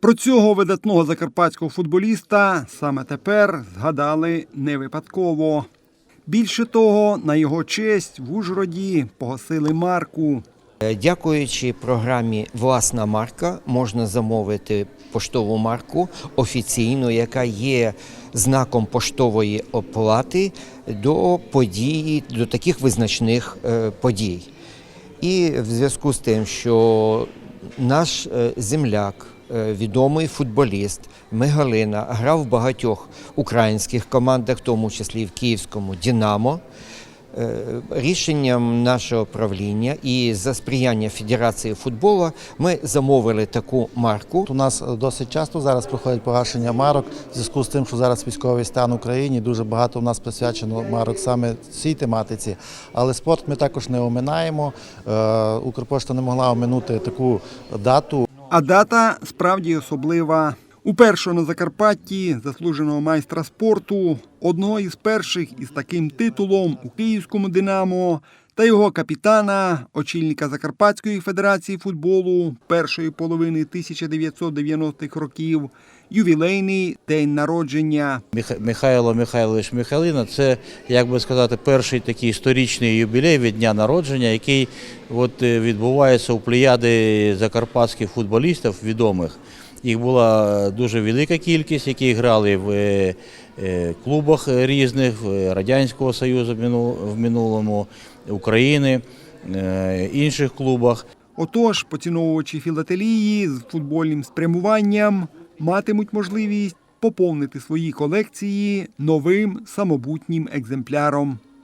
Про цього видатного закарпатського футболіста саме тепер згадали не випадково. Більше того, на його честь в Ужгороді погасили марку. Е, Дякуючи програмі Власна марка можна замовити поштову марку офіційну, яка є знаком поштової оплати до події, до таких визначних е, подій. І в зв'язку з тим, що наш е, земляк, відомий футболіст Мигалина, грав в багатьох українських командах, в тому числі в Київському Дінамо. Е, Рішенням нашого правління і за сприяння Федерації футболу ми замовили таку марку. У нас досить часто зараз проходять погашення марок в зв'язку з тим, що зараз військовий стан в Україні. Дуже багато у нас присвячено марок саме цій тематиці. Але спорт ми також не оминаємо. Е, Укрпошта не могла оминути таку дату. А дата справді особлива. Уперше на Закарпатті заслуженого майстра спорту, одного із перших із таким титулом у Київському Динамо та його капітана, очільника Закарпатської федерації футболу першої половини 1990-х років, ювілейний день народження. Михайло Михайлович Михайлина це, як би сказати, перший такий історичний юбілей від дня народження, який от, е, відбувається у плеяди закарпатських футболістів відомих. Їх була дуже велика кількість, які грали в е, е, клубах різних Радянського Союзу в минулому, України, е, інших клубах. Отож, поціновувачі філателії з футбольним спрямуванням матимуть можливість поповнити свої колекції новим самобутнім екземпляром.